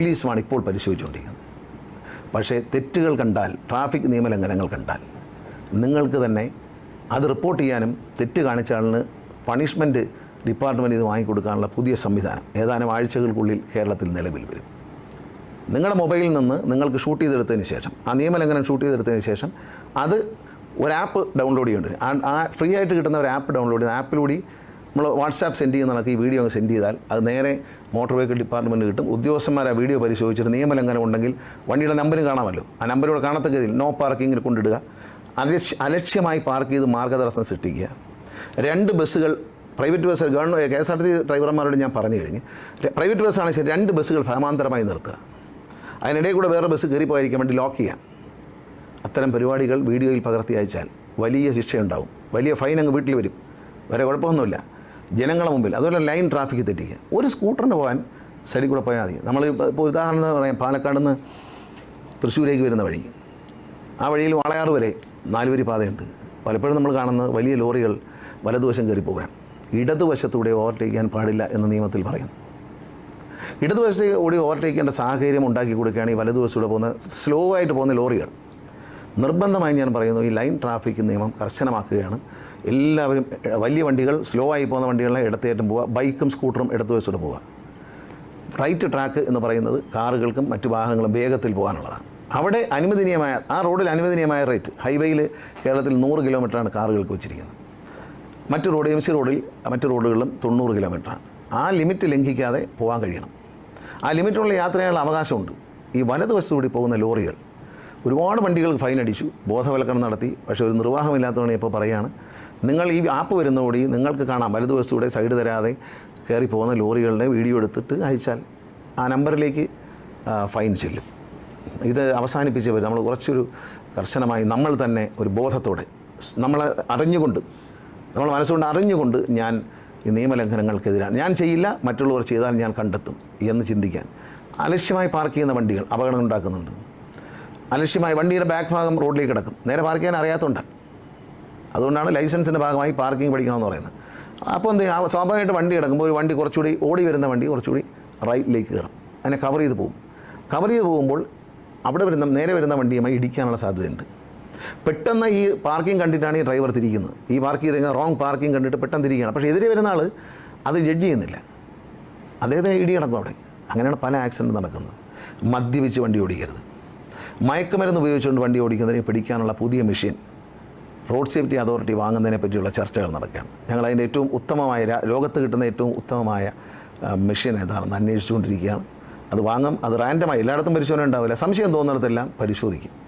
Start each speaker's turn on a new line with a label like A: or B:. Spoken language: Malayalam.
A: പോലീസുമാണ് ഇപ്പോൾ പരിശോധിച്ചുകൊണ്ടിരിക്കുന്നത്. പക്ഷേ തെറ്റുകൾ കണ്ടാൽ ട്രാഫിക് നിയമലംഘനങ്ങൾ കണ്ടാൽ നിങ്ങൾക്ക് തന്നെ അത് റിപ്പോർട്ട് ചെയ്യാനും തെറ്റ് കാണിച്ച ആളിന് പണിഷ്മെന്റ് ഡിപ്പാർട്ട്മെന്റ് ഇത് വാങ്ങിക്കൊടുക്കാനുള്ള പുതിയ സംവിധാനം ഏതാനും ആഴ്ചകൾക്കുള്ളിൽ കേരളത്തിൽ നിലവിൽ വരും. നിങ്ങളുടെ മൊബൈലിൽ നിന്ന് നിങ്ങൾക്ക് ഷൂട്ട് ചെയ്തെടുത്തതിന് ശേഷം ആ നിയമലംഘനം ഷൂട്ട് ചെയ്തെടുത്തതിന് ശേഷം അത് ഒരു ആപ്പ് ഡൗൺലോഡ് ചെയ്യേണ്ടി ആ- ഫ്രീ ആയിട്ട് കിട്ടുന്ന ഒരു ആപ്പ് ഡൗൺലോഡ് ചെയ്ത് ആപ്പിലൂടെ നമ്മൾ വാട്സാപ്പ് സെൻഡ് ചെയ്യുന്ന കണക്ക് ഈ വീഡിയോ അങ്ങ് സെൻഡ് ചെയ്താൽ അത് നേരെ മോട്ടോർ വെഹിക്കിൾ ഡിപ്പാർട്ട്മെന്റ് കിട്ടും. ഉദ്യോഗസ്ഥന്മാർ ആ വീഡിയോ പരിശോധിച്ചിട്ട് നിയമലംഘനം ഉണ്ടെങ്കിൽ വണ്ടിയുടെ നമ്പരും കാണാമല്ലോ. ആ നമ്പരോട് കാണത്തക്ക രീതിയിൽ നോ പാർക്കിങ്ങിൽ കൊണ്ടിടുക. അലക്ഷ്യ അലക്ഷ്യമായി പാർക്ക് ചെയ്ത് മാർഗതടസ്സം സൃഷ്ടിക്കുക. രണ്ട് ബസ്സുകൾ private bus government K S R T ഡ്രൈവർമാരോട് ഞാൻ പറഞ്ഞു കഴിഞ്ഞ്. പ്രൈവറ്റ് ബസ്സാണെങ്കിൽ ശരി രണ്ട് ബസ്സുകൾ സമാന്തരമായി നിർത്തുക. അതിനിടയിൽ കൂടെ വേറെ ബസ് കയറിപ്പോയിരിക്കാൻ വേണ്ടി ലോക്ക് ചെയ്യാം. അത്തരം പരിപാടികൾ വീഡിയോയിൽ പകർത്തി അയച്ചാൽ വലിയ ശിക്ഷയുണ്ടാവും. വലിയ ഫൈൻ അങ്ങ് വീട്ടിൽ വരും. വരെ കുഴപ്പമൊന്നുമില്ല. ജനങ്ങളുടെ മുമ്പിൽ അതുപോലെ ലൈൻ ട്രാഫിക് തെറ്റിക്കുക. ഒരു സ്കൂട്ടറിന് പോകാൻ സൈഡിൽ കൂടെ പോയാൽ മതി. നമ്മൾ ഇപ്പോൾ ഉദാഹരണം പറയാം പാലക്കാട് നിന്ന് തൃശ്ശൂരേക്ക് വരുന്ന വഴി. ആ വഴിയിൽ വാളയാറ് വരെ നാലുവരി പാതയുണ്ട്. പലപ്പോഴും നമ്മൾ കാണുന്ന വലിയ ലോറികൾ വലതുവശം കയറി പോകാൻ. ഇടതുവശത്തൂടെ ഓവർടേക്ക് ചെയ്യാൻ പാടില്ല എന്ന് നിയമത്തിൽ പറയുന്നു. ഇടതുവശത്ത് കൂടി ഓവർടേക്ക് സാഹചര്യം ഉണ്ടാക്കി കൊടുക്കുകയാണ് ഈ വലതുവശത്തൂടെ പോകുന്ന സ്ലോ ആയിട്ട് പോകുന്ന ലോറികൾ. നിർബന്ധമായി ഞാൻ പറയുന്നു ഈ ലൈൻ ട്രാഫിക് നിയമം കർശനമാക്കുകയാണ്. എല്ലാവരും വലിയ വണ്ടികൾ സ്ലോ ആയി പോകുന്ന വണ്ടികളെ ഇടത്തേറ്റം പോവുക ബൈക്കും സ്കൂട്ടറും എടുത്തു വെച്ചിട്ട് പോവുക. റൈറ്റ് ട്രാക്ക് എന്ന് പറയുന്നത് കാറുകൾക്കും മറ്റു വാഹനങ്ങളും വേഗത്തിൽ പോകാനുള്ളതാണ്. അവിടെ അനുവദനീയമായ ആ റോഡിൽ അനുവദനീയമായ റേറ്റ് ഹൈവേയിൽ കേരളത്തിൽ നൂറ് കിലോമീറ്ററാണ് കാറുകൾക്ക് വെച്ചിരിക്കുന്നത്. മറ്റു റോഡ് എം സി റോഡിൽ മറ്റു റോഡുകളിലും തൊണ്ണൂറ് കിലോമീറ്ററാണ്. ആ ലിമിറ്റ് ലംഘിക്കാതെ പോകാൻ കഴിയണം. ആ ലിമിറ്റുള്ള യാത്രയുള്ള അവകാശമുണ്ട്. ഈ വലതുവശത്തുകൂടി പോകുന്ന ലോറികൾ ഒരുപാട് വണ്ടികൾക്ക് ഫൈൻ അടിച്ചു ബോധവൽക്കരണം നടത്തി. പക്ഷേ ഒരു നിർവാഹമില്ലാത്തതാണ് ഇപ്പോൾ പറയുകയാണ് നിങ്ങൾ ഈ ആപ്പ് വരുന്നതോടെ നിങ്ങൾക്ക് കാണാം. വലതുവശത്തൂടെ സൈഡ് തരാതെ കയറി പോകുന്ന ലോറികളുടെ വീഡിയോ എടുത്തിട്ട് അയച്ചാൽ ആ നമ്പറിലേക്ക് ഫൈൻ ചെല്ലും. ഇത് അവസാനിപ്പിച്ച് വരും. നമ്മൾ കുറച്ചൊരു കർശനമായി നമ്മൾ തന്നെ ഒരു ബോധത്തോടെ നമ്മൾ അറിഞ്ഞുകൊണ്ട് നമ്മൾ മനസ്സുകൊണ്ട് അറിഞ്ഞുകൊണ്ട് ഞാൻ ഈ നിയമലംഘനങ്ങൾക്കെതിരാണ്. ഞാൻ ചെയ്യില്ല മറ്റുള്ളവർ ചെയ്താൽ ഞാൻ കണ്ടെത്തും എന്ന് ചിന്തിക്കാൻ അലക്ഷ്യമായി പാർക്ക് ചെയ്യുന്ന വണ്ടികൾ അപകടം ഉണ്ടാക്കുന്നുണ്ട്. അലക്ഷ്യമായി വണ്ടിയുടെ ബാക്ക് ഭാഗം റോഡിലേക്ക് കിടക്കും. നേരെ പാർക്ക് ചെയ്യാൻ അറിയാത്തതുകൊണ്ട് അതുകൊണ്ടാണ് ലൈസൻസിന്റെ ഭാഗമായി പാർക്കിംഗ് പഠിക്കണമെന്ന് പറയുന്നത്. അപ്പോൾ എന്ത് ചെയ്യും? സ്വാഭാവികമായിട്ട് വണ്ടി കിടക്കുമ്പോൾ ഒരു വണ്ടി കുറച്ചുകൂടി ഓടി വരുന്ന വണ്ടി കുറച്ചുകൂടി റൈറ്റിലേക്ക് കയറും. അതിനെ കവർ ചെയ്ത് പോകും. കവർ ചെയ്ത് പോകുമ്പോൾ അവിടെ വരുന്ന നേരെ വരുന്ന വണ്ടിയുമായി ഇടിക്കാനുള്ള സാധ്യതയുണ്ട്. പെട്ടെന്ന് ഈ പാർക്കിംഗ് കണ്ടിട്ടാണ് ഈ ഡ്രൈവർ തിരിക്കുന്നത്. ഈ പാർക്ക് ചെയ്ത് റോങ് പാർക്കിംഗ് കണ്ടിട്ട് പെട്ടെന്ന് തിരിക്കുകയാണ്. പക്ഷേ എതിരെ വരുന്ന ആൾ അത് ജഡ്ജ് ചെയ്യുന്നില്ല. അദ്ദേഹത്തിന് ഇടി കിടക്കും അവിടെ. അങ്ങനെയാണ് പല ആക്സിഡന്റ് നടക്കുന്നത്. മദ്യപിച്ച് വണ്ടി ഓടിക്കരുത്. മയക്കുമരുന്ന് ഉപയോഗിച്ചുകൊണ്ട് വണ്ടി ഓടിക്കുന്നതിനെ പിടിക്കാനുള്ള പുതിയ മെഷീൻ. റോഡ് സേഫ്റ്റി അതോറിറ്റി വാങ്ങുന്നതിനെ പറ്റിയുള്ള ചർച്ചകൾ നടക്കുകയാണ്. ഞങ്ങൾ അതിന്റെ ഏറ്റവും ഉത്തമമായ ലോകത്ത് കിട്ടുന്ന ഏറ്റവും ഉത്തമമായ മെഷീൻ ഏതാണെന്ന് അന്വേഷിച്ചുകൊണ്ടിരിക്കുകയാണ്. അത് വാങ്ങും അത് റാൻഡമായി എല്ലായിടത്തും പരിശോധന ഉണ്ടാവില്ല. സംശയം തോന്നുന്നിടത്തെല്ലാം പരിശോധിക്കും.